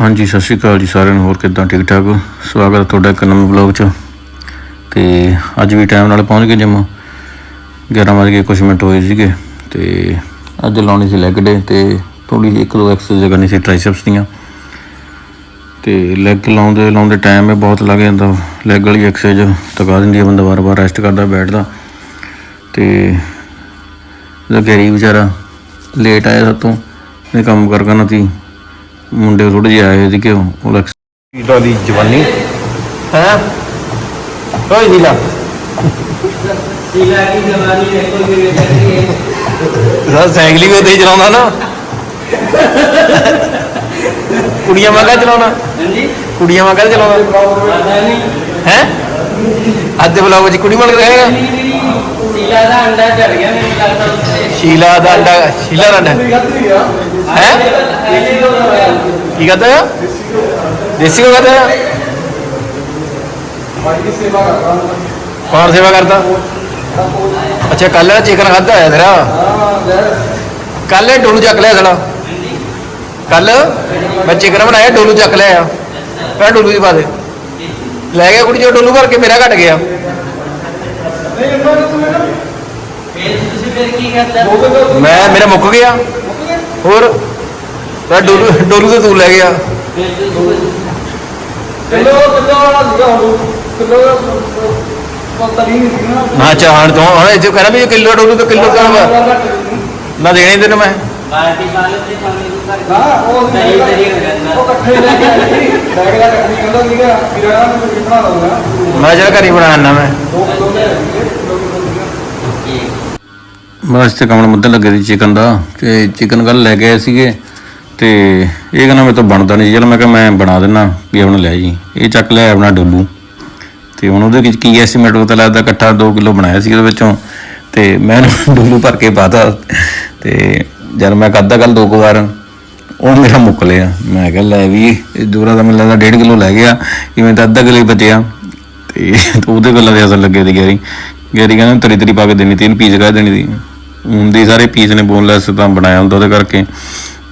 ਹਾਂਜੀ, ਸਤਿ ਸ਼੍ਰੀ ਅਕਾਲ ਜੀ ਸਾਰਿਆਂ ਨੂੰ, ਹੋਰ ਕਿੱਦਾਂ, ਠੀਕ ਠਾਕ ਸਵਾਗਤ ਹੈ ਤੁਹਾਡਾ ਇੱਕ ਨਵੇਂ ਵਲੌਗ 'ਚ। ਤੇ ਅੱਜ ਵੀ ਟਾਈਮ ਨਾਲ ਪਹੁੰਚ ਗਏ ਜਿਮ। 11 ਵਜੇ ਕੁਝ ਮਿੰਟ ਹੋਏ ਸੀਗੇ। ਤੇ ਅੱਜ ਲਾਉਣੀ ਸੀ ਲੈਗ ਡੇ ਤੇ ਥੋੜੀ ਇੱਕ ਦੋ ਐਕਸਰਸਾਈਜ਼ ਕਰਨੀ ਸੀ ਟ੍ਰਾਈਸੈਪਸ ਦੀਆਂ। ਤੇ ਲੈਗ ਲਾਉਂਦੇ ਲਾਉਂਦੇ ਟਾਈਮ ਇਹ ਬਹੁਤ ਲੱਗ ਜਾਂਦਾ। ਲੈਗ ਵਾਲੀ ਐਕਸਰਸਾਈਜ਼ ਥਕਾ ਦਿੰਦੀ ਹੈ ਬੰਦਾ ਵਾਰ-ਵਾਰ ਰੈਸਟ ਕਰਦਾ, ਬੈਠਦਾ। ਤੇ ਉਹਦਾ ਗੈਰੀ ਵਿਚਾਰਾ ਲੇਟ ਆਇਆ ਸਾਤੋਂ ਇਹ ਕੰਮ ਕਰ ਕਰਨਾ ਸੀ। ਮੁੰਡੇ ਥੋੜੇ ਜਿਹੇ ਆਏ ਸੀਗੇ ਉਹ ਲੱਗ ਈਟਾ ਦੀ ਜਵਾਨੀ। ਹੈ? ਕੋਈ ਨਹੀਂ ਲਾ ਸੀਲਾ ਦੀ ਜਵਾਨੀ ਦੇ ਕੋਲ ਵੀ ਬੈਠੀ ਹੈ ਸਾ ਸਾਈਕਲਿੰਗ ਉਹਦੇ ਹੀ ਚਲਾਉਂਦਾ ਨਾ। ਕੁੜੀਆਂ ਵਾਂਗਾ ਚਲਾਉਣਾ। ਹਾਂਜੀ। ਕੁੜੀਆਂ ਵਾਂਗਾ ਚਲਾਉਣਾ ਹੈ? ਅੱਜ ਦੇ ਬਲੌਗ ਵਿੱਚ ਕੁੜੀ ਵਾਂਗਾ ਰਹੇਗਾ ਸ਼ੀਲਾ ਦਾ ਅੰਡਾ ਚੜ ਗਿਆ ਮੈਨੂੰ ਲੱਗਦਾ ਸ਼ੀਲਾ ਦਾ ਅੰਡਾ ਸ਼ੀਲਾ ਦਾ ਅੰਡਾ। ਹੈ? ਸੇਵਾ ਕਰਦਾ। ਅੱਛਾ ਕੱਲ ਦਾ ਚਿਕਨ ਖਾਦਾ ਆ ਤੇਰਾ? ਕੱਲ ਡੋਲੂ ਚੱਕ ਲਿਆ ਸੜਾ ਕੱਲ ਮੈਂ ਚਿਕਨ ਬਣਾਇਆ ਡੋਲੂ ਚੱਕ ਲਿਆ ਆ। ਕਹ ਡੋਲੂ ਦੀ ਪਾ ਦੇ। ਲੈ ਗਿਆ ਕੁੜੀ ਜੋ ਡੋਲੂ ਭਰ ਕੇ ਮੇਰਾ ਘਟ ਗਿਆ। ਮੈਂ ਮੇਰਾ ਮੁੱਕ ਗਿਆ। ਹੋਰ? ਮੈਂ ਡੋਲੂ ਡੋਲੂ ਤੇ ਤੂੰ ਲੈ ਗਿਆ ਕਿਲੋ ਕਿਲੋ ਲਿਆਉਂ ਕਿਲੋ ਪਤਲੀ ਨਹੀਂ ਸੀ ਨਾ। ਹਾਂ ਚਾਹਣ ਤੋਂ ਹੁਣ ਇਹ ਜੋ ਕਹਿੰਦਾ ਵੀ ਕਿਲੋ ਡੋਲੂ ਤੇ ਕਿਲੋ ਕਰਾਂ ਨਾ ਦੇਣੇ ਤੈਨੂੰ ਮੈਂ। ਮੈਂ ਜਿਹੜਾ ਘਰੀ ਬਣਾਉਣਾ ਮੈਂ। ਦੋ ਦੋ ਬਸ ਤੇ ਕਮਲ ਮੁੱਦੇ ਲੱਗੇ ਸੀ ਚਿਕਨ ਦਾ ਤੇ ਚਿਕਨ ਕੱਲ ਲੈ ਕੇ ਆਏ ਸੀਗੇ ਤੇ ਇਹ ਕਹਿੰਦਾ ਮੇਰੇ ਤੋਂ ਬਣਦਾ ਨਹੀਂ ਸੀ। ਚਲ ਮੈਂ ਕਿਹਾ ਮੈਂ ਬਣਾ ਦਿੰਨਾ, ਵੀ ਆਪਣਾ ਲੈ ਜੀ। ਇਹ ਚੱਕ ਲਿਆ ਆਪਣਾ ਡੋਲੂ ਤੇ ਹੁਣ ਉਹਦੇ ਵਿੱਚ ਕੀ ਐਸਟੀਮੇਟ ਪਤਾ ਲੱਗਦਾ ਇਕੱਠਾ 2 ਕਿਲੋ ਬਣਾਇਆ ਸੀ ਉਹਦੇ ਵਿੱਚੋਂ। ਤੇ ਮੈਂ ਇਹਨੂੰ ਡੋਲੂ ਭਰ ਕੇ ਪਾਤਾ। ਤੇ ਜਦ ਮੈਂ ਕੱਦਾ ਕੱਲ ਦੋ ਕੁ ਵਾਰ, ਉਹ ਮੇਰਾ ਮੁੱਕ ਲਿਆ। ਮੈਂ ਕਿਹਾ ਲੈ ਵੀ, ਇਹ ਦੂਰਾ ਦਾ ਮੈਨੂੰ ਲੱਗਦਾ 1.5 ਕਿਲੋ ਲੈ ਗਿਆ। ਕਿਵੇਂ ਤਾਂ ਅੱਧਾ ਕਿਲੋ ਹੀ ਬਚਿਆ। ਤੇ ਉਹਦੇ ਗੱਲਾਂ ਦੇ ਅਸਰ ਲੱਗੇ ਤੇ ਗੈਰੀ। ਗੈਰੀ ਕਹਿੰਦਾ ਤਰੀ ਤਰੀ ਪਾ ਕੇ ਦੇਣੀ ਤਿੰਨ ਪੀਸ ਕਾ ਦੇਣੀ ਦੀ ਊਨ ਦੇ ਸਾਰੇ ਪੀਸ ਨੇ ਬੋਨਲੈਸ ਤਾਂ ਬਣਾਇਆ ਹੁੰਦਾ ਉਹਦੇ ਕਰਕੇ।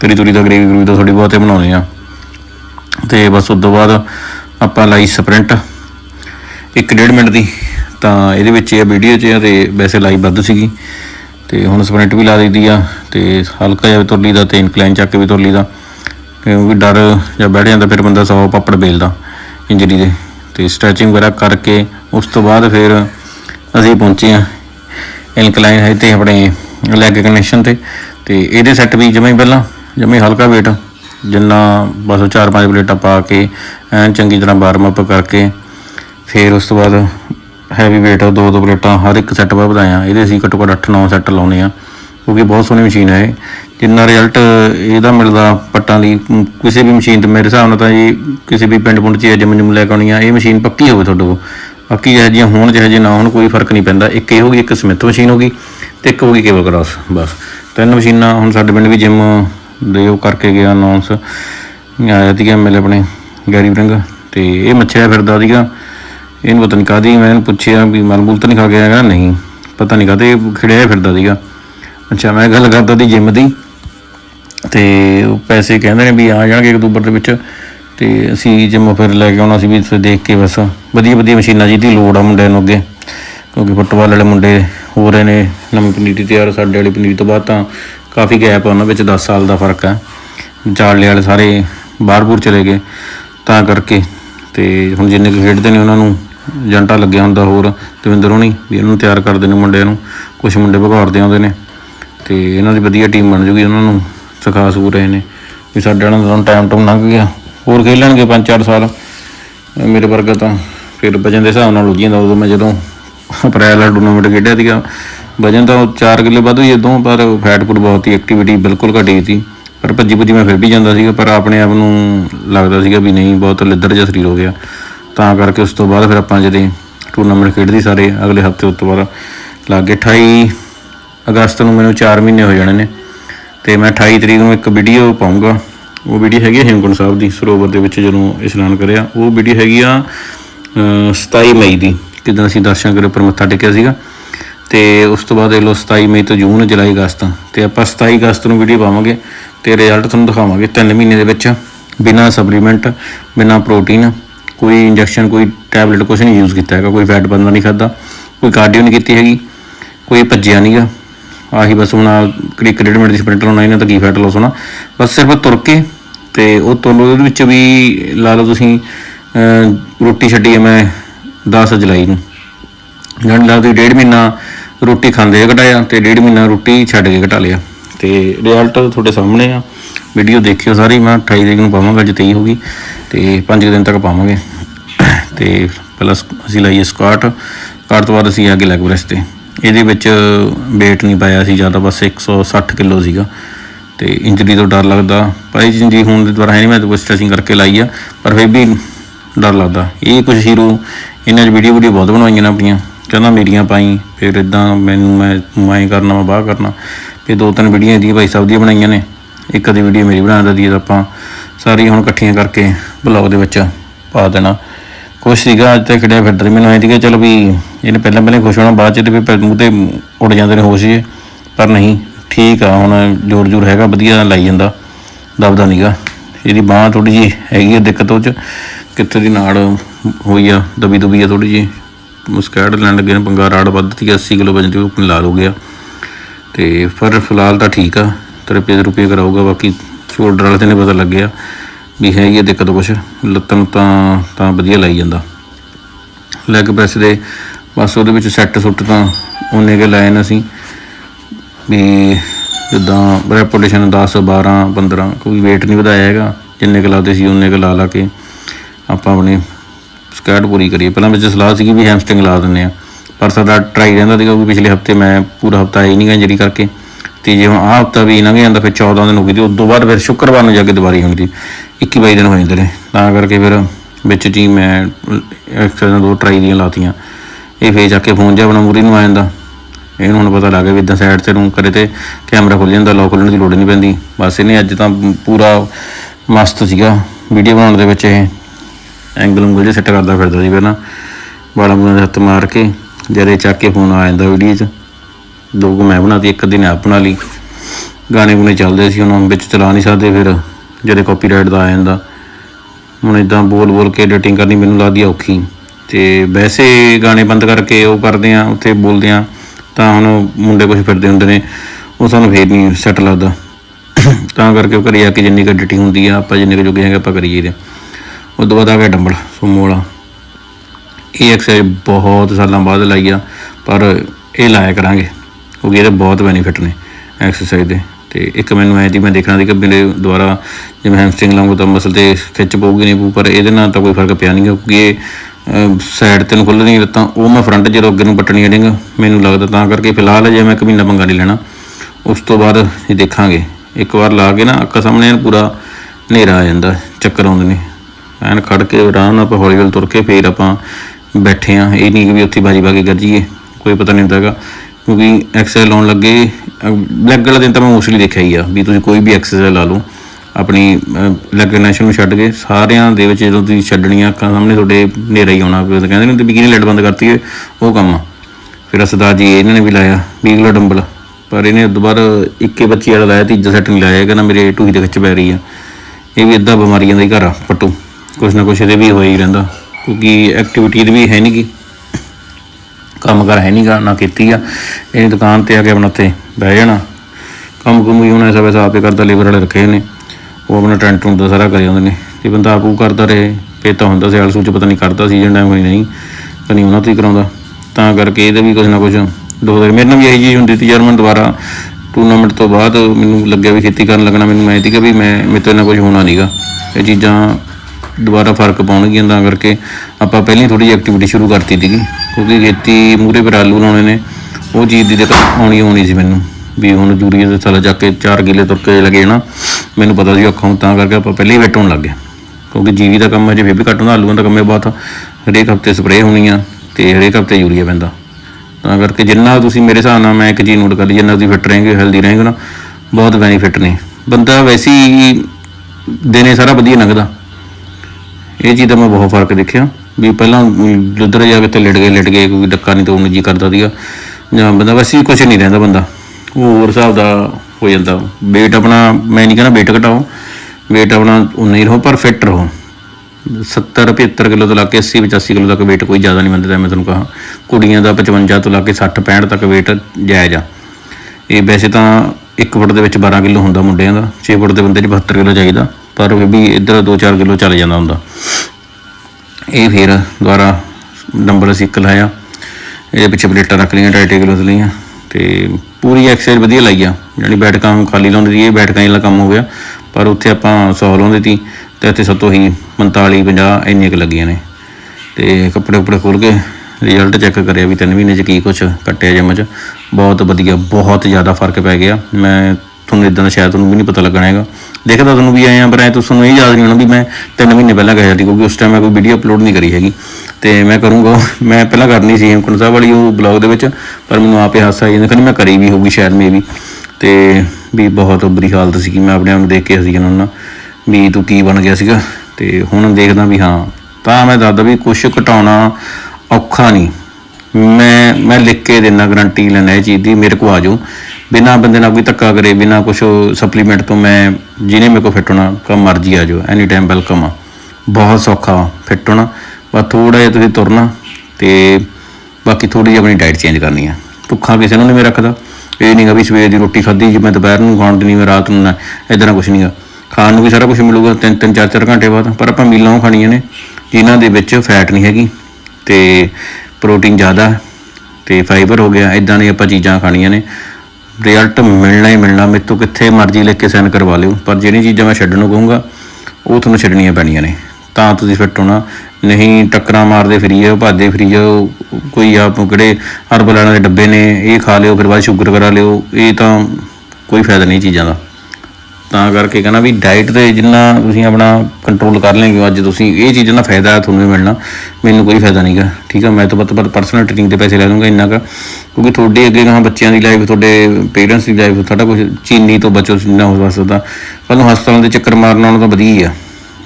ਤਰੀ ਤੁਰੀ ਦਾ ਗ੍ਰੇਵੀ ਗ੍ਰੂਵੀ ਤਾਂ ਥੋੜੀ ਬਹੁਤੇ ਬਣਾਉਣੇ ਆ ਤੇ ਬਸ ਉਸ ਤੋਂ ਬਾਅਦ ਆਪਾਂ ਲਾਈ ਸਪ੍ਰਿੰਟ 1.5 ਮਿੰਟ ਦੀ। ਤਾਂ ਇਹਦੇ ਵਿੱਚ ਇਹ ਵੀਡੀਓ 'ਚ ਆ ਤੇ ਵੈਸੇ ਲਾਈ ਵੱਧ ਸੀਗੀ। ਤੇ ਹੁਣ ਸਪ੍ਰਿੰਟ ਵੀ ਲਾ ਦਈਦੀ ਆ ਤੇ ਹਲਕਾ ਜਿਹਾ ਵੀ ਤੁਰ ਲਈਦਾ ਤੇ ਇਨਕਲਾਈਨ ਚੱਕ ਕੇ ਵੀ ਤੁਰ ਲਈਦਾ। ਕਿਉਂਕਿ ਡਰ ਜਾਂ ਬੈਠ ਜਾਂਦਾ ਫਿਰ ਬੰਦਾ ਸੌ ਪਾਪੜ ਬੇਲਦਾ ਇੰਜਰੀ ਦੇ। ਤੇ ਸਟ੍ਰੈਚਿੰਗ ਵਗੈਰਾ ਕਰਕੇ ਉਸ ਤੋਂ ਬਾਅਦ ਫਿਰ ਅਸੀਂ ਪਹੁੰਚੇ ਆ ਇਨਕਲਾਈਨ ਹੈ ਤੇ ਆਪਣੇ ਲੈਗ ਕਨੈਕਸ਼ਨ ਤੇ। ਤੇ ਇਹਦੇ ਸੈੱਟ ਵੀ ਜਮੇ ਪਹਿਲਾਂ, ਜਮੇ ਹਲਕਾ weight ਜਿੰਨਾ ਬਸ 4-5 ਪਲੇਟਾਂ ਪਾ ਕੇ, ਐਨ ਚੰਗੀ ਤਰ੍ਹਾਂ ਵਾਰਮ ਅਪ ਕਰਕੇ, ਫਿਰ ਉਸ ਤੋਂ ਬਾਅਦ ਹੈਵੀ weight, ਦੋ ਦੋ ਪਲੇਟਾਂ ਹਰ ਇੱਕ ਸੈੱਟ ਬਾਅਦ ਵਧਾਇਆ। ਇਹਦੇ ਅਸੀਂ ਘੱਟੋ ਘੱਟ 8-9 ਸੈੱਟ ਲਾਉਨੇ ਆ ਕਿਉਂਕਿ ਬਹੁਤ ਸੋਹਣੀ ਮਸ਼ੀਨ ਹੈ ਇਹ। ਜਿੰਨਾ ਰਿਜ਼ਲਟ ਇਹਦਾ ਮਿਲਦਾ ਪੱਟਾਂ ਦੀ, ਕਿਸੇ ਵੀ ਮਸ਼ੀਨ ਤੇ ਮੇਰੇ ਹਿਸਾਬ ਨਾਲ ਤਾਂ ਜੀ ਕਿਸੇ ਵੀ ਪਿੰਡ ਪੁੰਡ 'ਚ ਜਿਮ ਜੁਮ ਲੈ ਕੇ ਆਉਣੀ ਆ, ਇਹ ਮਸ਼ੀਨ ਪੱਕੀ ਹੋਵੇ ਤੁਹਾਡੇ ਕੋਲ। ਬਾਕੀ ਜਿਹੇ ਜਿਹੀਆਂ ਹੋਣ, ਜਿਹੇ ਜਿਹੇ ਨਾ ਹੋਣ, ਕੋਈ ਫ਼ਰਕ ਨਹੀਂ ਪੈਂਦਾ। ਇੱਕ ਇਹ ਹੋਗੀ ਇੱਕ ਸਮਿਥ ਮਸ਼ੀਨ ਹੋਗੀ ਤੇ ਇੱਕ ਹੋਗੀ ਕੇਬਲ ਕਰਾਸ, ਬਸ। ਤਿੰਨ ਮਸ਼ੀਨਾਂ ਹੁਣ ਸਾਡੇ ਪਿੰਡ ਵੀ ਜਿਮ ਦੇ ਉਹ ਕਰਕੇ ਗਿਆ ਅਨਾਉਂਸ ਆਇਆ ਸੀਗਾ ਐਮਐਲਏ ਆਪਣੇ, ਗੈਰੀ ਬ੍ਰਿੰਗ ਤੇ ਇਹ ਮੱਛਿਆ ਫਿਰਦਾ ਸੀਗਾ। ਇਹਨੂੰ ਪਤਾ ਨਹੀਂ ਕਾਦੀ ਮੈਂ ਇਹਨੂੰ ਪੁੱਛਿਆ ਵੀ ਮਲਮੂਲ ਤਾਂ ਨਹੀਂ ਖਾ ਗਿਆ ਹੈਗਾ ਨਹੀਂ, ਪਤਾ ਨਹੀਂ ਕਾਦੇ ਖਿੜਿਆ ਫਿਰਦਾ ਸੀਗਾ। ਅੱਛਾ, ਮੈਂ ਗੱਲ ਕਰਦਾ ਦੀ ਜਿਮ ਦੀ, ਤੇ ਉਹ ਪੈਸੇ ਕਹਿੰਦੇ ਨੇ ਵੀ ਆ ਜਾਣਗੇ ਅਕਤੂਬਰ ਦੇ ਵਿੱਚ, ਤੇ ਅਸੀਂ ਜਿਮ ਫਿਰ ਲੈ ਕੇ ਆਉਣਾ ਸੀ ਵੀ ਇੱਥੇ ਦੇਖ ਕੇ ਬਸ। ਵਧੀਆ ਵਧੀਆ ਮਸ਼ੀਨਾਂ ਜਿਹਦੀ ਲੋੜ ਆ ਮੁੰਡਿਆਂ ਨੂੰ ਅੱਗੇ। ਕਿਉਂਕਿ ਫੁੱਟਬਾਲ ਵਾਲੇ ਮੁੰਡੇ ਹੋ ਰਹੇ ਨੇ, ਨਵੀਂ ਪਨੀਰੀ ਤਿਆਰ, ਸਾਡੇ ਵਾਲੀ ਪਨੀਰੀ ਤੋਂ ਬਾਅਦ ਤਾਂ ਕਾਫੀ ਗੈਪ ਆ ਉਹਨਾਂ ਵਿੱਚ 10 ਸਾਲ ਦਾ ਫ਼ਰਕ ਹੈ ਜਾਲੇ ਵਾਲੇ ਸਾਰੇ ਬਾਹਰ-ਬੂਰ ਚਲੇ ਗਏ, ਤਾਂ ਕਰਕੇ। ਤੇ ਹੁਣ ਜਿੰਨੇ ਕੁ ਖੇਡਦੇ ਨੇ ਉਹਨਾਂ ਨੂੰ ਜੰਟਾ ਲੱਗਿਆ ਹੁੰਦਾ ਹੋਰ ਦਵਿੰਦਰ ਹੋਣੀ ਵੀ ਇਹਨਾਂ ਨੂੰ ਤਿਆਰ ਕਰਦੇ ਨੇ ਮੁੰਡਿਆਂ ਨੂੰ। ਕੁਝ ਮੁੰਡੇ ਭਗੌਰਦੇ ਆਉਂਦੇ ਨੇ, ਤੇ ਇਹਨਾਂ ਦੀ ਵਧੀਆ ਟੀਮ ਬਣ ਜੂਗੀ, ਉਹਨਾਂ ਨੂੰ ਸਿਖਾ ਸੂ ਰਹੇ ਨੇ। ਵੀ ਸਾਡੇ ਵਾਲਾ ਤਾਂ ਟਾਈਮ ਟੂਮ ਲੰਘ ਗਿਆ, ਹੋਰ ਖੇਲਣਗੇ 5-4 ਸਾਲ। ਮੇਰੇ ਵਰਗਾ ਤਾਂ ਫਿਰ ਵਜਨ ਦੇ ਹਿਸਾਬ ਨਾਲ ਉੱਜੀ ਜਾਂਦਾ ਉਦੋਂ ਮੈਂ ਜਦੋਂ ਅਪ੍ਰੈਲ ਵਾਲਾ ਟੂਰਨਾਮੈਂਟ ਖੇਡਿਆ ਸੀਗਾ, ਵਜਨ ਤਾਂ 4 ਕਿਲੋ ਵੱਧ ਹੋਈ ਉਦੋਂ, ਪਰ ਫੈਟ ਫੂਡ ਬਹੁਤ ਹੀ ਐਕਟੀਵਿਟੀ ਬਿਲਕੁਲ ਘਟੀ ਸੀ। ਪਰ ਭੱਜੀ ਭੱਜੀ ਮੈਂ ਫਿਰ ਵੀ ਜਾਂਦਾ ਸੀਗਾ, ਪਰ ਆਪਣੇ ਆਪ ਨੂੰ ਲੱਗਦਾ ਸੀਗਾ ਵੀ ਨਹੀਂ, ਬਹੁਤ ਲਿੱਦਰ ਜਿਹਾ ਸਰੀਰ ਹੋ ਗਿਆ। ਤਾਂ ਕਰਕੇ ਉਸ ਤੋਂ ਬਾਅਦ ਫਿਰ ਆਪਾਂ ਜਿਹੜੇ ਟੂਰਨਾਮੈਂਟ ਖੇਡਦੀ ਸਾਰੇ, ਅਗਲੇ ਹਫ਼ਤੇ ਉਸ ਤੋਂ ਬਾਅਦ ਲੱਗੇ 28 ਅਗਸਤ ਨੂੰ ਮੈਨੂੰ 4 ਮਹੀਨੇ ਹੋ ਜਾਣੇ ਨੇ। ਤੇ ਮੈਂ 28 ਤਰੀਕ ਨੂੰ ਇੱਕ ਵੀਡੀਓ ਪਾਉਂਗਾ ਉਹ ਵੀਡੀਓ ਹੈਗੀ ਹੈ ਹੇਮਕੁੰਟ ਸਾਹਿਬ ਦੀ, ਸਰੋਵਰ ਦੇ ਵਿੱਚ ਜਦੋਂ ਇਸ਼ਨਾਨ ਕਰਿਆ, ਉਹ ਵੀਡੀਓ ਹੈਗੀ ਆ 27 ਮਈ ਦੀ, ਕਿਦਾਂ ਅਸੀਂ ਦਰਸ਼ਨ ਕਰੇ ਉੱਪਰ ਮੱਥਾ ਟੇਕਿਆ ਸੀਗਾ। ਤੇ ਉਸ ਤੋਂ ਬਾਅਦ ਇਹ ਲੋ 27 ਮਈ ਤੋਂ ਜੂਨ, ਜੁਲਾਈ, ਅਗਸਤ। ਤੇ ਆਪਾਂ 27 ਅਗਸਤ ਨੂੰ ਵੀਡੀਓ ਪਾਵਾਂਗੇ ਤੇ ਰਿਜ਼ਲਟ ਤੁਹਾਨੂੰ ਦਿਖਾਵਾਂਗੇ 3 ਮਹੀਨੇ ਦੇ ਵਿੱਚ। ਬਿਨਾ ਸਪਲੀਮੈਂਟ ਬਿਨਾ ਪ੍ਰੋਟੀਨ ਕੋਈ ਇੰਜੈਕਸ਼ਨ ਕੋਈ ਟੈਬਲੇਟ ਕੁਝ ਨਹੀਂ ਯੂਜ਼ ਕੀਤਾ ਹੈਗਾ, ਕੋਈ ਫੈਟ ਬੰਦਾ ਨਹੀਂ ਖਾਦਾ ਕੋਈ ਕਾਰਡੀਓ ਨਹੀਂ ਕੀਤੀ ਹੈਗੀ, ਕੋਈ ਭੱਜਿਆ ਨਹੀਂਗਾ ਆਹੀ ਬਸ ਹੁਣ ਕ੍ਰਿਕਟ ਮਿੰਟ ਦੀ ਸਪ੍ਰਿੰਟ ਲਾਉਣਾ, ਇਹਨਾਂ ਤਾਂ ਕੀ ਫੈਟ ਲਾਸ ਹੋਣਾ। ਬਸ ਸਿਰਫ ਤੁਰ ਕੇ ਤੇ ਉਹ ਤੁਹਾਨੂੰ ਉਹਦੇ ਵਿੱਚ ਵੀ ਲਾ ਲਓ ਤੁਸੀਂ ਰੋਟੀ ਛੱਡੀ ਹੈ ਮੈਂ 10 ਜੁਲਾਈ ਨੂੰ। ਜਾਣ ਲੱਗਦੀ ਡੇਢ ਮਹੀਨਾ ਰੋਟੀ ਖਾਂਦੇ ਘਟਾਇਆ ਤੇ ਡੇਢ ਮਹੀਨਾ ਰੋਟੀ ਛੱਡ ਕੇ ਘਟਾ ਲਿਆ। ਤੇ ਰਿਜ਼ਲਟ ਤੁਹਾਡੇ ਸਾਹਮਣੇ ਆ। ਵੀਡੀਓ ਦੇਖਿਓ ਸਾਰੀ, ਮੈਂ 28 ਤਰੀਕ ਨੂੰ ਪਾਵਾਂਗਾ, ਅੱਜ 23 ਹੋ ਗਈ। ਤੇ 5 ਦਿਨ ਤੱਕ ਪਾਵਾਂਗੇ। ਤੇ ਪਹਿਲਾਂ ਸ- ਅਸੀਂ ਲਾਈਏ ਸਕਾਟ ਸਕਾਟ ਤੋਂ ਬਾਅਦ ਅਸੀਂ ਆ ਕੇ ਲੈਗ ਪ੍ਰੈਸ ਤੇ। ਇਹਦੇ ਵਿੱਚ weight ਨਹੀਂ ਪਾਇਆ ਸੀ ਜ਼ਿਆਦਾ, ਬਸ 160 ਕਿਲੋ ਸੀਗਾ। ਤੇ ਇੰਜਰੀ ਤੋਂ ਡਰ ਲੱਗਦਾ। ਭਾਈ ਇੰਜਰੀ ਹੋਣ ਦੇ ਦੁਆਰਾ ਹੈ ਨਹੀਂ ਮੈਂ ਤਾਂ ਕੁਛ ਸਟ੍ਰੈਚਿੰਗ ਕਰਕੇ ਲਾਈ ਆ। ਪਰ ਫਿਰ ਵੀ ਡਰ ਲੱਗਦਾ। ਇਹ ਕੁਝ ਹੀਰੋ ਇਹਨਾਂ 'ਚ ਵੀਡੀਓ ਵੀਡੀਓ ਬਹੁਤ ਬਣਵਾਈਆਂ ਨੇ ਆਪਣੀਆਂ। ਕਹਿੰਦਾ ਮੇਰੀਆਂ ਪਾਈ, ਫਿਰ ਇਦਾਂ ਮੈਨੂੰ ਮੈਂ ਮੈਂ ਕਰਨਾ, ਮੈਂ ਬਾਹ ਕਰਨਾ। ਫਿਰ ਦੋ ਤਿੰਨ ਵੀਡੀਓ ਇਹਦੀਆਂ ਭਾਈ ਸਾਹਿਬ ਦੀਆਂ ਬਣਾਈਆਂ ਨੇ। ਇੱਕ ਦੀ ਵੀਡੀਓ ਮੇਰੀ ਬਣਾ ਦਿੱਤੀ ਤਾਂ ਆਪਾਂ ਸਾਰੀ ਹੁਣ ਇਕੱਠੀਆਂ ਕਰਕੇ ਬਲੌਗ ਦੇ ਵਿੱਚ ਪਾ ਦੇਣਾ। ਕੁਛ ਸੀਗਾ, ਅੱਜ ਤੱਕ ਖੜਿਆ ਫਿਰਦਾ ਮੈਨੂੰ ਐਂ ਸੀਗਾ, ਚਲੋ ਵੀ ਇਹਨੇ ਪਹਿਲਾਂ ਪਹਿਲਾਂ ਖੁਸ਼ ਹੋਣਾ, ਬਾਅਦ ਚ ਤੇ ਵੀ ਪੈ- ਮੂੰਹ ਤੇ ਉੱਡ ਜਾਂਦੇ ਨੇ ਹੋਸ਼ ਜੇ। ਪਰ ਨਹੀਂ, ਠੀਕ ਆ, ਹੁਣ ਜੋਰ ਜੋਰ ਹੈਗਾ, ਵਧੀਆ ਲਾਈ ਜਾਂਦਾ, ਦਬਦਾ ਨਹੀਂਗਾ ਇਹਦੀ ਬਾਹ ਥੋੜੀ ਜੀ ਹੈਗੀ ਆ ਦਿੱਕਤ ਉਹ ਚ। ਕਿੱਥੇ ਦੀ ਨਾੜ ਹੋਈ ਆ, ਦਬੀ ਦੁਬੀ ਆ ਥੋੜੀ ਜੀ ਮੁਸਕੈਡ ਲੈਣ ਲੱਗੇ ਨੇ, ਪੰਗਾ ਰਾੜ ਵੱਧਦੀ ਆ 80 ਕਿਲੋ ਵਜਨ ਦੀ ਉਹ ਆਪਣੀ ਲਾਲ ਹੋ ਗਿਆ। ਤੇ ਪਰ ਫਿਲਹਾਲ ਤਾਂ ਠੀਕ ਆ ਤਰਪੇ ਰੁਪਏ ਕਰਾਊਗਾ, ਬਾਕੀ ਸ਼ੋਲਡਰ ਵਾਲੇ ਤੇ ਨੇ ਪਤਾ ਲੱਗਿਆ ਵੀ ਹੈਗੀ ਆ ਦਿੱਕਤ ਕੁਛ। ਲੱਤਾਂ ਤਾਂ ਤਾਂ ਵਧੀਆ ਲਾਈ ਜਾਂਦਾ। ਲੈਗ ਪ੍ਰੈਸ ਦੇ, ਬਸ ਉਹਦੇ ਵਿੱਚ ਸੈੱਟ ਸੁੱਟ ਤਾਂ ਉਹਨੇ ਕੇ ਲਾਏ ਨੇ ਅਸੀਂ। ਵੀ ਜਿੱਦਾਂ ਰੈਪੂਟੇਸ਼ਨ 10 12 15 ਕੋਈ weight ਨਹੀਂ ਵਧਾਇਆ ਹੈਗਾ, ਜਿੰਨੇ ਕੁ ਲਾਦੇ ਸੀ ਉਹਨੇ ਕੁ ਲਾ ਲਾ ਕੇ। ਆਪਾਂ ਆਪਣੀ ਸਕੈਟ ਪੂਰੀ ਕਰੀਏ। ਪਹਿਲਾਂ ਵਿੱਚ ਸਲਾਹ ਸੀਗੀ ਵੀ ਹੈਮਸਟਿੰਗ ਲਾ ਦਿੰਦੇ ਆ ਪਰ ਸਾਡਾ ਟਰਾਈ ਰਹਿੰਦਾ ਸੀਗਾ ਕਿ ਪਿਛਲੇ ਹਫ਼ਤੇ ਮੈਂ ਪੂਰਾ ਹਫਤਾ ਆਈ ਨਹੀਂਗਾ ਜਿਹੜੀ ਕਰਕੇ। ਤੇ ਜੇ ਹੁਣ ਆਹ ਹਫਤਾ ਵੀ ਲੰਘ ਜਾਂਦਾ, ਫਿਰ 14 ਦਿਨ ਹੋ ਗਏ ਤੇ ਉਦੋਂ ਬਾਅਦ ਫਿਰ ਸ਼ੁੱਕਰਵਾਰ ਨੂੰ ਜਾ ਕੇ ਦੁਬਾਰੀ ਹੋਣੀ ਸੀ 21 22 ਦਿਨ ਹੋ ਜਾਂਦੇ ਨੇ। ਤਾਂ ਕਰਕੇ ਫਿਰ ਵਿੱਚ ਜੀ ਮੈਂ ਐਕਸਰਸਾਈਜ਼ਾਂ ਦੋ ਟਰਾਈ ਦੀਆਂ ਲਾਤੀਆਂ। ਇਹ ਫੇਰ ਜਾ ਕੇ ਫੋਨ ਜਿਹਾ ਆਪਣਾ ਮੂਰੀ ਨੂੰ ਆ ਜਾਂਦਾ। ਇਹਨੂੰ ਹੁਣ ਪਤਾ ਲੱਗ ਗਿਆ ਵੀ ਇਦਾਂ ਸਾਈਡ ਤੇ ਨੂੰ ਕਰੇ ਤੇ ਕੈਮਰਾ ਖੁੱਲ ਜਾਂਦਾ ਲੌਕ ਖੋਲਣ ਦੀ ਲੋੜ ਨਹੀਂ ਪੈਂਦੀ। ਬਸ ਇਹਨੇ ਅੱਜ ਤਾਂ ਪੂਰਾ ਮਸਤ ਸੀਗਾ। ਵੀਡੀਓ ਬਣਾਉਣ ਦੇ ਵਿੱਚ ਇਹ। ਐਂਗਲ ਉਂਗਲ ਜਿਹਾ ਸੈੱਟ ਕਰਦਾ ਫਿਰਦਾ ਸੀ ਪਹਿਲਾਂ। ਵਾਲਾਂ ਬੁਲਾਂ ਦੇ ਹੱਥ ਮਾਰ ਕੇ, ਜਦੇ ਚੱਕ ਕੇ ਫੋਨ ਆ ਜਾਂਦਾ ਵੀਡੀਓ 'ਚ। ਦੋ ਕੁ ਮੈਂ ਬਣਾਤੀ, ਇੱਕ ਦਿਨ ਆਪ ਬਣਾ ਲਈ। ਗਾਣੇ ਗੁਣੇ ਚੱਲਦੇ ਸੀ, ਉਹਨਾਂ ਵਿੱਚ ਚਲਾ ਨਹੀਂ ਸਕਦੇ ਫਿਰ, ਜਦੇ ਕਾਪੀਰਾਈਟ ਦਾ ਆ ਜਾਂਦਾ। ਹੁਣ ਇਦਾਂ ਬੋਲ ਬੋਲ ਕੇ ਐਡੀਟਿੰਗ ਕਰਨੀ ਮੈਨੂੰ ਲੱਗਦੀ ਔਖੀ। ਤੇ ਵੈਸੇ ਗਾਣੇ ਬੰਦ ਕਰਕੇ ਉਹ ਕਰਦੇ ਆ, ਉੱਥੇ ਬੋਲਦੇ ਆ, ਤਾਂ ਹੁਣ ਮੁੰਡੇ ਕੁਝ ਫਿਰਦੇ ਹੁੰਦੇ ਨੇ, ਉਹ ਸਾਨੂੰ ਫੇਰ ਨਹੀਂ ਸੈੱਟ ਲੱਗਦਾ। ਤਾਂ ਕਰਕੇ ਉਹ ਘਰੇ ਆ ਕੇ ਜਿੰਨੀ ਕੁ ਐਡੀਟਿੰਗ ਹੁੰਦੀ ਆ, ਆਪਾਂ ਜਿੰਨੇ ਕੁ ਜੋਗੇ ਹੈਗੇ ਆਪਾਂ ਕਰੀਏ ਤੇ ਉਸ ਤੋਂ ਬਾਅਦ ਆ ਗਿਆ ਡੰਬਲ ਸੁਮੋ ਵਾਲਾ ਇਹ ਐਕਸਰਸਾਈਜ਼ ਬਹੁਤ ਸਾਲਾਂ ਬਾਅਦ ਲਾਈ ਆ, ਪਰ ਇਹ ਲਾਇਆ ਕਰਾਂਗੇ, ਕਿਉਂਕਿ ਇਹਦੇ ਬਹੁਤ ਬੈਨੀਫਿਟ ਨੇ ਐਕਸਰਸਾਈਜ਼ ਦੇ। ਤੇ ਇੱਕ ਮੈਨੂੰ ਐ ਦੀ ਮੈਂ ਦੇਖਣਾ ਸੀ ਕਿ ਮੇਰੇ ਦੁਆਰਾ ਜਿਵੇਂ ਹੈਮਸਟ੍ਰਿੰਗ ਲਾਉਂਗਾ ਤਾਂ ਮਸਲ ਤੇ ਖਿੱਚ ਪਊਗੀ ਨਹੀਂ ਪਊ, ਪਰ ਇਹਦੇ ਨਾਲ ਤਾਂ ਕੋਈ ਫ਼ਰਕ ਪਿਆ ਨਹੀਂ, ਕਿਉਂਕਿ ਇਹ ਸਾਈਡ ਤੇ ਨੂੰ ਖੁੱਲਣੀ ਲੱਤਾਂ, ਉਹ ਮੈਂ ਫਰੰਟ ਜਦੋਂ ਅੱਗੇ ਨੂੰ ਪੱਟਣੀ ਅੜੇਗਾ ਮੈਨੂੰ ਲੱਗਦਾ ਤਾਂ ਕਰਕੇ ਫਿਲਹਾਲ ਜੇ ਮੈਂ ਇੱਕ ਮਹੀਨਾ ਪੰਗਾ ਨਹੀਂ ਲੈਣਾ। ਉਸ ਤੋਂ ਬਾਅਦ ਇਹ ਦੇਖਾਂਗੇ। ਇੱਕ ਵਾਰ ਲਾ ਕੇ ਨਾ ਅੱਖਾਂ ਸਾਹਮਣੇ ਪੂਰਾ ਹਨੇਰਾ ਆ ਜਾਂਦਾ, ਚੱਕਰ ਆਉਂਦੇ ਨੇ। ਐਨ ਖੜ ਕੇ ਆਰਾਮ ਨਾਲ ਆਪਾਂ ਹੌਲੀ ਹੌਲੀ ਤੁਰ ਕੇ ਫੇਰ ਆਪਾਂ ਬੈਠੇ ਆ। ਇਹ ਨਹੀਂ ਕਿ ਵੀ ਉੱਥੇ ਬਾਜੀ ਬਾਗੀ ਕਰ ਜੀਏ ਕੋਈ ਪਤਾ ਨਹੀਂ ਹੁੰਦਾ ਹੈਗਾ। ਕਿਉਂਕਿ ਐਕਸਰਸਾਈਜ਼ ਲਾਉਣ ਲੱਗੇ ਲੈਗ ਵਾਲਾ ਦਿਨ ਤਾਂ ਮੈਂ ਮੋਸਟਲੀ ਦੇਖਿਆ ਹੀ ਆ ਵੀ ਤੁਸੀਂ ਕੋਈ ਵੀ ਐਕਸਰਸਾਈਜ਼ ਲਾ ਲਓ। ਆਪਣੀ ਲੈਗ ਨੈਸ਼ਨ ਨੂੰ ਛੱਡ ਕੇ ਸਾਰਿਆਂ ਦੇ ਵਿੱਚ ਜਦੋਂ ਤੁਸੀਂ ਛੱਡਣੀਆਂ ਅੱਖਾਂ ਸਾਹਮਣੇ ਤੁਹਾਡੇ ਹਨੇਰਾ ਹੀ ਆਉਣਾ। ਫਿਰ ਕਹਿੰਦੇ ਨੇ ਤੇ ਬਿਗਿਨੀ ਲੈਟ ਬੰਦ ਕਰਤੀ ਹੈ ਉਹ ਕੰਮ ਆ। ਫਿਰ ਅਸਦਾਰ ਜੀ, ਇਹਨਾਂ ਨੇ ਵੀ ਲਾਇਆ ਬੀਗਲਾ ਡੰਬਲ ਪਰ ਇਹਨੇ ਦੁਬਾਰਾ ਇੱਕੇ ਬੱਚੀ ਵਾਲਾ ਲਾਇਆ, ਤੀਜਾ ਸੈੱਟ ਨਹੀਂ ਲਾਇਆ। ਇਹ ਕਹਿੰਦਾ ਮੇਰੇ ਟੂਹੀ ਦੇ ਵਿੱਚ ਪੈ ਰਹੀ ਆ। ਇਹ ਵੀ ਇਦਾਂ ਬਿਮਾਰੀਆਂ ਦਾ ਹੀ ਘਰ ਆ, ਪੱਟੂ। ਕੁਛ ਨਾ ਕੁਛ ਇਹਦੇ ਵੀ ਹੋਇਆ ਹੀ ਰਹਿੰਦਾ। ਕਿਉਂਕਿ ਐਕਟੀਵਿਟੀ ਇਹਦੀ ਵੀ ਹੈ ਨਹੀਂ ਗੀ। ਕੰਮ ਕਰ ਹੈ ਨਹੀਂ ਗਾ, ਨਾ ਕੀਤੀ ਆ। ਇਹ ਦੁਕਾਨ ਤੇ ਆ ਕੇ ਆਪਣਾ ਉੱਥੇ ਬਹਿ ਜਾਣਾ। ਕੰਮ ਕੁਮ ਵੀ ਹੁਣ ਐਸਾ ਵੈਸਾ ਆਪੇ ਕਰਦਾ ਲੇਬਰ ਵਾਲੇ ਰੱਖੇ ਨੇ। ਉਹ ਆਪਣਾ ਟੈਂਟ ਟੁੰਟ ਦਾ ਸਾਰਾ ਕਰੀ ਜਾਂਦੇ ਨੇ। ਤੇ ਬੰਦਾ ਆਪੂ ਕਰਦਾ ਰਹੇ, ਫੇਰ ਤਾਂ ਹੁੰਦਾ ਸਿਆਲ ਸੂਚ ਪਤਾ ਨਹੀਂ ਕਰਦਾ ਸੀਜ਼ਨ ਟਾਈਮ ਕੋਈ ਨਹੀਂ, ਤਾਂ ਨਹੀਂ ਉਹਨਾਂ ਤੋਂ ਹੀ ਕਰਾਉਂਦਾ। ਤਾਂ ਕਰਕੇ ਇਹਦੇ ਵੀ ਕੁਝ ਨਾ ਕੁਝ ਦੋ ਦਿਨ, ਮੇਰੇ ਨਾਲ ਵੀ ਇਹੀ ਚੀਜ਼ ਹੁੰਦੀ ਸੀ ਯਾਰ ਦੁਬਾਰਾ ਟੂਰਨਾਮੈਂਟ ਤੋਂ ਬਾਅਦ ਮੈਨੂੰ ਲੱਗਿਆ ਵੀ ਖੇਤੀ ਕਰਨ ਲੱਗਣਾ। ਮੈਨੂੰ ਮੈਂ ਸੀਗਾ ਵੀ ਮੈਂ, ਮੇਰੇ ਤੋਂ ਇੰਨਾ ਕੁਝ ਹੋਣਾ ਨਹੀਂਗਾ ਇਹ ਚੀਜ਼ਾਂ ਦੁਬਾਰਾ ਫ਼ਰਕ ਪਾਉਣਗੀਆਂ ਤਾਂ ਕਰਕੇ ਆਪਾਂ ਪਹਿਲਾਂ ਹੀ ਥੋੜੀ ਜਿਹੀ ਐਕਟੀਵਿਟੀ ਸ਼ੁਰੂ ਕਰਤੀ ਸੀਗੀ, ਕਿਉਂਕਿ ਖੇਤੀ ਮੂਰੇ ਪਰ ਆਲੂ ਲਾਉਣੇ ਨੇ, ਉਹ ਚੀਜ਼ ਦੀ ਦਿੱਕਤ ਆਉਣੀ ਆਉਣੀ ਸੀ ਮੈਨੂੰ, ਵੀ ਹੁਣ ਜੂਰੀਏ ਦੇ ਥੱਲੇ ਜਾ ਕੇ 4 ਕਿਲੇ ਤੁਰ ਕੇ ਲੱਗੇ ਨਾ, ਮੈਨੂੰ ਪਤਾ ਸੀ ਅੱਖਾਂ ਨੂੰ ਤਾਂ ਕਰਕੇ ਆਪਾਂ ਪਹਿਲਾਂ ਹੀ ਵੈਟ ਹੋਣ ਲੱਗ ਗਏ, ਕਿਉਂਕਿ ਜੀਰੀ ਦਾ ਕੰਮ ਅਜੇ ਫਿਰ ਵੀ ਘੱਟ ਹੁੰਦਾ, ਆਲੂਆਂ ਦਾ ਕੰਮ ਹੈ ਬਹੁਤ ਹਰੇਕ ਹਫ਼ਤੇ ਸਪਰੇਅ ਹੋਣੀ ਆ ਤੇ ਹਰੇਕ ਹਫ਼ਤੇ ਯੂਰੀਆ ਪੈਂਦਾ, ਤਾਂ ਕਰਕੇ ਜਿੰਨਾ ਤੁਸੀਂ ਮੇਰੇ ਹਿਸਾਬ ਨਾਲ ਮੈਂ ਇੱਕ ਚੀਜ਼ ਨੋਟ ਕਰ ਲਈ, ਜਿੰਨਾ ਤੁਸੀਂ ਫਿੱਟ ਰਹੋਗੇ ਹੈਲਦੀ ਰਹੋਗੇ ਨਾ, ਬਹੁਤ ਬੈਨੀਫਿਟ ਨੇ, ਬੰਦਾ ਵੈਸੇ ਹੀ ਦਿਨੇ ਸਾਰਾ ਵਧੀਆ ਲੰਘਦਾ ਇਹ ਚੀਜ਼ ਦਾ ਮੈਂ ਬਹੁਤ ਫ਼ਰਕ ਦੇਖਿਆ ਵੀ ਪਹਿਲਾਂ ਲੁੱਧਰ ਜਾ ਕੇ ਤੇ ਲਿਟ ਗਏ ਲਿਟ ਗਏ, ਕੋਈ ਡੱਕਾ ਨਹੀਂ ਤੋੜਨ ਜੀ ਕਰਦਾ ਸੀਗਾ। ਜਾਂ ਬੰਦਾ ਵੈਸੇ ਹੀ ਕੁਝ ਨਹੀਂ ਰਹਿੰਦਾ ਬੰਦਾ। ਉਹ ਹੋਰ ਹਿਸਾਬ ਦਾ ਹੋ ਜਾਂਦਾ। weight ਆਪਣਾ, ਮੈਂ ਨਹੀਂ ਕਹਿੰਦਾ weight ਘਟਾਓ। weight ਆਪਣਾ ਉਨਾ ਹੀ ਰਹੋ, ਪਰ ਫਿੱਟ ਰਹੋ। 70 75 ਕਿਲੋ ਤੋਂ ਲਾ ਕੇ 80 85 ਕਿਲੋ ਤੱਕ weight ਕੋਈ ਜ਼ਿਆਦਾ ਨਹੀਂ ਬੰਦੇ ਮੈਂ ਤੁਹਾਨੂੰ ਕਹਾਂ। ਕੁੜੀਆਂ ਦਾ 55 ਤੋਂ ਲਾ ਕੇ 60 65 ਤੱਕ weight ਜਾਇਜ਼ ਆ। ਇਹ ਵੈਸੇ ਤਾਂ 1 ਫੁੱਟ ਦੇ ਵਿੱਚ 12 ਕਿਲੋ ਹੁੰਦਾ ਮੁੰਡਿਆਂ ਦਾ। 6 ਫੁੱਟ ਦੇ ਬੰਦੇ 'ਚ 72 ਕਿਲੋ ਚਾਹੀਦਾ। ਪਰ ਫਿਰ ਵੀ ਇੱਧਰ 2-4 ਕਿਲੋ ਚੱਲ ਜਾਂਦਾ ਹੁੰਦਾ। ਇਹ ਫਿਰ ਦੁਬਾਰਾ ਡੰਬਲ ਅਸੀਂ ਇੱਕ ਲਾਇਆ। ਇਹਦੇ ਪਿੱਛੇ ਪਲੇਟਾਂ ਰੱਖ ਲਈਆਂ 2.5 ਕਿਲੋ ਦੀ ਲਈਆਂ ਤੇ ਪੂਰੀ ਐਕਸਰਸਾਈਜ਼ ਵਧੀਆ ਲਾਈ ਆ। ਜਿਹੜੀ ਬੈਠਕਾਂ ਖਾਲੀ ਲਾਉਂਦੀ ਸੀ, ਇਹ ਬੈਠਕਾਂ ਵਾਲਾ ਕੰਮ ਹੋ ਗਿਆ। ਪਰ ਉੱਥੇ ਆਪਾਂ 100 ਲਾਉਂਦੇ ਸੀ ਤੇ ਇੱਥੇ ਸਤੋਂ ਹੀ 45 50 ਇੰਨੀਆਂ ਕੁ ਲੱਗੀਆਂ ਨੇ। ਤੇ ਕੱਪੜੇ ਉੱਪੜੇ ਖੋਲ ਕੇ ਰਿਜ਼ਲਟ ਚੈੱਕ ਕਰਿਆ ਵੀ ਤਿੰਨ ਮਹੀਨੇ ਚ ਕੀ ਕੁਛ ਕੱਟਿਆ ਜਿਮ ਚ। ਬਹੁਤ ਵਧੀਆ, ਬਹੁਤ ਜ਼ਿਆਦਾ ਫ਼ਰਕ ਪੈ ਗਿਆ। ਮੈਂ ਤੁਹਾਨੂੰ ਇਦਾਂ ਦਾ ਸ਼ਾਇਦ ਤੁਹਾਨੂੰ ਵੀ ਨਹੀਂ ਪਤਾ ਲੱਗਣਾ ਹੈਗਾ। ਦੇਖਦਾ ਤੁਹਾਨੂੰ ਵੀ ਆਏ ਪਰ ਐ ਤੁਹਾਨੂੰ ਇਹ ਯਾਦ ਨਹੀਂ ਹੋਣਾ ਵੀ ਮੈਂ ਤਿੰਨ ਮਹੀਨੇ ਪਹਿਲਾਂ ਗਿਆ ਸੀ, ਕਿਉਂਕਿ ਉਸ ਟਾਈਮ ਮੈਂ ਕੋਈ ਵੀਡੀਓ ਅਪਲੋਡ ਨਹੀਂ ਕਰੀ ਹੈਗੀ। ਤੇ ਮੈਂ ਕਰੂੰਗਾ, ਮੈਂ ਪਹਿਲਾਂ ਕਰਨੀ ਸੀ ਹੇਮਕੁੰਟ ਸਾਹਿਬ ਵਾਲੀ ਉਹ ਬਲੌਗ ਦੇ ਵਿੱਚ, ਪਰ ਮੈਨੂੰ ਆਪੇ ਹਾਸਾ ਆ ਜਾਂਦਾ ਕਿ ਮੈਂ ਕਰੀ ਵੀ ਹੋਊਗੀ ਸ਼ਾਇਦ ਮੇ ਤੇ ਵੀ ਬਹੁਤ ਬੁਰੀ ਹਾਲਤ ਸੀ ਕਿ ਮੈਂ ਆਪਣੇ ਆਪ ਨੂੰ ਦੇਖ ਕੇ ਹੱਸੀ ਜਾਂਦਾ ਹੁੰਦਾ, ਵੀ ਤੂੰ ਕੀ ਬਣ ਗਿਆ ਸੀਗਾ। ਤੇ ਹੁਣ ਦੇਖਦਾ ਵੀ ਹਾਂ, ਤਾਂ ਮੈਂ ਦੱਸਦਾ ਵੀ ਕੁਝ ਘਟਾਉਣਾ ਔਖਾ ਨਹੀਂ। ਮੈਂ ਮੈਂ ਲਿਖ ਕੇ ਦੇਣਾ ਗਰੰਟੀ ਲੈਣਾ ਇਹ ਚੀਜ਼ ਦੀ, ਮੇਰੇ ਕੋ ਆ ਜਾਓ ਬਿਨਾ ਬੰਦੇ ਨਾਲ ਕੋਈ ਧੱਕਾ ਕਰੇ, ਬਿਨਾ ਕੁਝ ਸਪਲੀਮੈਂਟ ਤੋਂ ਮੈਂ ਜਿਹਨੇ ਮੇਰੇ ਕੋ ਫਿੱਟ ਹੋਣਾ ਕਾ ਮਰਜ਼ੀ ਆ ਜਾਓ ਐਨੀ ਟਾਈਮ ਵੈਲਕਮ ਆ। ਬਹੁਤ ਸੌਖਾ ਫਿੱਟ ਹੋਣਾ, ਬਸ ਥੋੜਾ ਜਿਹਾ ਤੁਸੀਂ ਤੁਰਨਾ ਤੇ ਬਾਕੀ ਥੋੜੀ ਜਿਹੀ ਆਪਣੀ ਡਾਈਟ ਚੇਂਜ ਕਰਨੀ ਆ। ਭੁੱਖਾ ਕਿਸੇ ਨੂੰ ਨਹੀਂ ਮੈਂ ਰੱਖਦਾ, ਇਹ ਨਹੀਂਗਾ ਵੀ ਸਵੇਰ ਦੀ ਰੋਟੀ ਖਾਧੀ ਜੇ, ਮੈਂ ਦੁਪਹਿਰ ਨੂੰ ਖਾਣ ਦੇਣੀ ਮੈਂ ਰਾਤ ਨੂੰ ਨਾ ਇਦਾਂ ਦਾ ਕੁਝ ਨਹੀਂਗਾ ਖਾਣ ਨੂੰ ਵੀ ਸਾਰਾ ਕੁਝ ਮਿਲੂਗਾ, ਤਿੰਨ ਤਿੰਨ, ਚਾਰ ਚਾਰ ਘੰਟੇ ਬਾਅਦ, ਪਰ ਆਪਾਂ ਮੀਲਾਂ ਉਹ ਖਾਣੀਆਂ ਨੇ, ਜਿਨ੍ਹਾਂ ਦੇ ਵਿੱਚ ਫੈਟ ਨਹੀਂ ਹੈਗੀ ਤੇ ਪ੍ਰੋਟੀਨ ਜ਼ਿਆਦਾ ਹੈ ਤੇ ਫਾਈਬਰ ਹੋ ਗਿਆ ਇਦਾਂ ਦੀ ਆਪਾਂ ਚੀਜ਼ਾਂ ਖਾਣੀਆਂ ਨੇ। ਰਿਜ਼ਲਟ ਮਿਲਣਾ ਹੀ ਮਿਲਣਾ, ਮੇਰੇ ਤੋਂ ਕਿੱਥੇ ਮਰਜ਼ੀ ਲਿਖ ਕੇ ਸਾਈਨ ਕਰਵਾ ਲਿਓ, ਪਰ ਜਿਹੜੀਆਂ ਚੀਜ਼ਾਂ ਮੈਂ ਛੱਡਣ ਨੂੰ ਕਹੂੰਗਾ, ਉਹ ਤੁਹਾਨੂੰ ਛੱਡਣੀਆਂ ਪੈਣੀਆਂ ਨੇ। ਤਾਂ ਤੁਸੀਂ ਫਿੱਟ ਹੋਣਾ, ਨਹੀਂ ਟੱਕਰਾਂ ਮਾਰਦੇ ਫਰੀ ਜਾਓ ਭੱਜਦੇ ਫਰੀ ਜਾਓ ਕੋਈ ਆਪ ਕਿਹੜੇ ਹਰਬਲ ਵਾਲਿਆਂ ਦੇ ਡੱਬੇ ਨੇ, ਇਹ ਖਾ ਲਿਓ, ਫਿਰ ਬਾਅਦ ਸ਼ੂਗਰ ਕਰਾ ਲਿਓ, ਇਹ ਤਾਂ ਕੋਈ ਫਾਇਦਾ ਨਹੀਂ ਚੀਜ਼ਾਂ ਦਾ। ਤਾਂ ਕਰਕੇ ਕਹਿੰਦਾ ਵੀ ਡਾਈਟ ਤੇ ਜਿੰਨਾ ਤੁਸੀਂ ਆਪਣਾ ਕੰਟਰੋਲ ਕਰ ਲਓਗੇ ਅੱਜ ਤੁਸੀਂ ਇਹ ਚੀਜ਼ਾਂ ਦਾ ਫਾਇਦਾ ਤੁਹਾਨੂੰ ਮਿਲਣਾ। ਮੈਨੂੰ ਕੋਈ ਫਾਇਦਾ ਨਹੀਂਗਾ ਠੀਕ ਆ? ਮੈਂ ਤਾਂ ਬੱਤ ਪਰਸਨਲ ਟ੍ਰੇਨਿੰਗ ਦੇ ਪੈਸੇ ਲੈ ਲੂੰਗਾ ਇੰਨਾ ਕੁ। ਕਿਉਂਕਿ ਤੁਹਾਡੇ ਅੱਗੇ ਗਾਂ ਬੱਚਿਆਂ ਦੀ ਲਾਈਫ ਤੁਹਾਡੇ ਪੇਰੈਂਟਸ ਦੀ ਲਾਈਫ ਤੁਹਾਡਾ ਕੁਝ ਚੀਨੀ ਤੋਂ ਬਚੋ ਜਿੰਨਾ ਹੋ ਸਕਦਾ ਕੱਲ ਹਸਪਤਾਲਾਂ ਦੇ ਚੱਕਰ ਮਾਰਨ ਨਾਲੋਂ ਤਾਂ ਵਧੀਆ ਹੀ ਆ।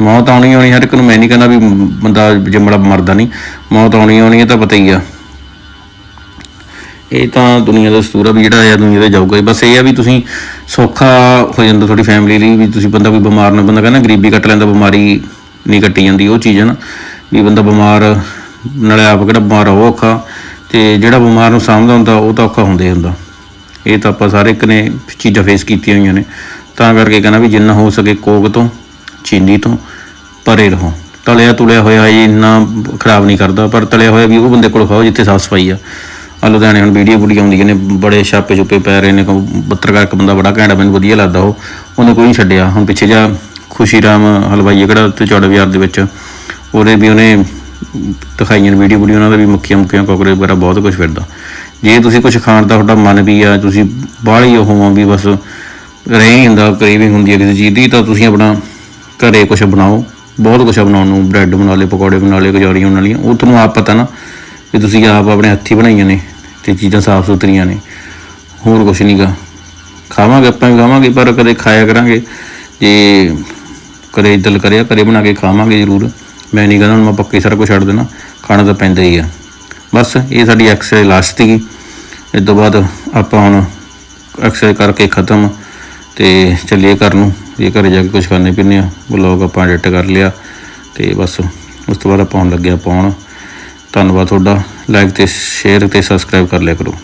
ਮੌਤ ਆਉਣੀ ਆਉਣੀ ਹਰ ਇੱਕ ਨੂੰ, ਮੈਂ ਨਹੀਂ ਕਹਿੰਦਾ ਵੀ ਬੰਦਾ ਜੰਮੜਾ ਮਰਦਾ ਨਹੀਂ। ਮੌਤ ਆਉਣੀ ਆਉਣੀ ਹੈ ਤਾਂ ਪਤਾ ਹੀ ਆ। ਇਹ ਤਾਂ ਦੁਨੀਆ ਦਾ ਸਤੂਰਾ ਵੀ ਜਿਹੜਾ ਆ, ਦੁਨੀਆ ਦਾ ਜਾਊਗਾ ਹੀ। ਬਸ ਇਹ ਆ ਵੀ ਤੁਸੀਂ ਸੌਖਾ ਹੋ ਜਾਂਦਾ ਤੁਹਾਡੀ ਫੈਮਿਲੀ ਲਈ ਵੀ ਤੁਸੀਂ ਬੰਦਾ ਕੋਈ ਬਿਮਾਰ ਨਾ ਬੰਦਾ ਕਹਿੰਦਾ ਗਰੀਬੀ ਕੱਟ ਲੈਂਦਾ, ਬਿਮਾਰੀ ਨਹੀਂ ਕੱਟੀ ਜਾਂਦੀ ਉਹ ਚੀਜ਼ ਹੈ ਨਾ। ਵੀ ਬੰਦਾ ਬਿਮਾਰ, ਨਾਲੇ ਆਪ ਕਿਹੜਾ ਬਿਮਾਰ ਆ ਔਖਾ। ਤੇ ਜਿਹੜਾ ਬਿਮਾਰ ਨੂੰ ਸਾਂਭਦਾ ਹੁੰਦਾ, ਉਹ ਤਾਂ ਔਖਾ ਹੁੰਦਾ ਹੀ ਹੁੰਦਾ। ਇਹ ਤਾਂ ਆਪਾਂ ਸਾਰੇ ਇੱਕ ਨੇ ਚੀਜ਼ਾਂ ਫੇਸ ਕੀਤੀਆਂ ਹੋਈਆਂ ਨੇ। ਤਾਂ ਕਰਕੇ ਕਹਿੰਦਾ ਵੀ ਜਿੰਨਾ ਹੋ ਸਕੇ ਕੋਕ ਤੋਂ, ਚੀਨੀ ਤੋਂ, ਪਰੇ ਰਹੋ। ਤਲਿਆ ਤੁਲਿਆ ਹੋਇਆ ਇਹ ਇੰਨਾ ਖਰਾਬ ਨਹੀਂ ਕਰਦਾ, ਪਰ ਤਲਿਆ ਹੋਇਆ ਵੀ ਉਹ ਬੰਦੇ ਕੋਲ ਖਾਓ ਜਿੱਥੇ ਸਾਫ਼ ਸਫ਼ਾਈ ਆ। ਆ ਲੁਧਿਆਣੇ ਹੁਣ ਵੀਡੀਓ ਬੁੜੀ ਆਉਂਦੀਆਂ ਨੇ ਬੜੇ ਛਾਪੇ ਛੁਪੇ ਪੈ ਰਹੇ ਨੇ ਪੱਤਰਕਾਰ ਇੱਕ ਬੰਦਾ ਬੜਾ ਘੈਂਟਾ ਮੈਨੂੰ ਵਧੀਆ ਲੱਗਦਾ ਉਹ। ਉਹਨੇ ਕੋਈ ਨਹੀਂ ਛੱਡਿਆ। ਹੁਣ ਪਿੱਛੇ ਜਾ ਖੁਸ਼ੀ ਰਾਮ ਹਲਵਾਈ ਕਿਹੜਾ ਤੇ ਚੌੜੇ ਬਾਜ਼ਾਰ ਦੇ ਵਿੱਚ। ਉਹਦੇ ਵੀ ਉਹਨੇ ਦਿਖਾਈਆਂ ਨੇ ਵੀਡੀਓ ਬੁੜੀ ਉਹਨਾਂ ਦਾ ਵੀ ਮੱਖੀਆਂ ਮੁੱਖੀਆਂ ਕੋਕਰੇ ਵਗੈਰਾ ਬਹੁਤ ਕੁਝ ਫਿਰਦਾ। ਜੇ ਤੁਸੀਂ ਕੁਝ ਖਾਣ ਦਾ ਤੁਹਾਡਾ ਮਨ ਵੀ ਆ, ਤੁਸੀਂ ਬਾਹਲੀ ਉਹ ਵੀ ਬਸ ਰਹਿ ਹੀ ਹੁੰਦਾ ਕ੍ਰੇਵਿੰਗ ਹੁੰਦੀ ਹੈ ਕਿਸੇ ਚੀਜ਼ ਦੀ, ਤਾਂ ਤੁਸੀਂ ਆਪਣਾ ਘਰੇ ਕੁਝ ਬਣਾਓ। ਬਹੁਤ ਕੁਝ ਬਣਾਉਣ ਨੂੰ, ਬ੍ਰੈਡ ਬਣਾ ਲਏ, ਪਕੌੜੇ ਬਣਾ ਲਏ, ਕਚੌਰੀਆਂ ਬਣਾ ਲਈਆਂ। ਉਹ ਤੁਹਾਨੂੰ ਆਪ ਪਤਾ ਨਾ ਕਿ ਤੁਸੀਂ ਆਪ ਆਪਣੇ ਹੱਥੀਂ ਬਣਾਈਆਂ ਨੇ। ਤੇ ਚੀਜ਼ਾਂ ਸਾਫ਼ ਸੁਥਰੀਆਂ ਨੇ। ਹੋਰ ਕੁਝ ਨਹੀਂਗਾ ਖਾਵਾਂਗੇ ਆਪਾਂ ਵੀ ਖਾਵਾਂਗੇ, ਪਰ ਕਦੇ ਖਾਇਆ ਕਰਾਂਗੇ। ਜੇ ਕਦੇ ਦਿਲ ਕਰਿਆ, ਕਦੇ ਬਣਾ ਕੇ ਖਾਵਾਂਗੇ ਜ਼ਰੂਰ। ਮੈਂ ਨਹੀਂ ਕਹਿੰਦਾ ਹੁਣ ਮੈਂ ਪੱਕੇ ਸਾਰਾ ਕੁਝ ਛੱਡ ਦੇਣਾ, ਖਾਣਾ ਤਾਂ ਪੈਂਦਾ ਹੀ ਆ। ਬਸ ਇਹ ਸਾਡੀ ਐਕਸਰਸਾਈਜ਼ ਲਾਸਟ ਸੀਗੀ। ਇਸ ਤੋਂ ਬਾਅਦ ਆਪਾਂ ਹੁਣ ਐਕਸਰਸਾਈਜ਼ ਕਰਕੇ ਖਤਮ ਤੇ ਚੱਲੀਏ ਘਰ ਨੂੰ। ਇਹ ਘਰੇ ਜਾ ਕੇ ਕੁਝ ਕਰਨੇ ਪੀਣੇ ਆ ਵਲੌਗ ਆਪਾਂ ਐਡਿਟ ਕਰ ਲਿਆ ਤੇ ਬਸ ਉਸ ਤੋਂ ਬਾਅਦ ਆਪਾਂ ਹੁਣ ਲੱਗਿਆ ਪਾਉਣ ਧੰਨਵਾਦ ਤੁਹਾਡਾ। ਲਾਈਕ ਤੇ ਸ਼ੇਅਰ ਤੇ ਸਬਸਕ੍ਰਾਈਬ ਕਰ ਲਿਆ ਕਰੋ।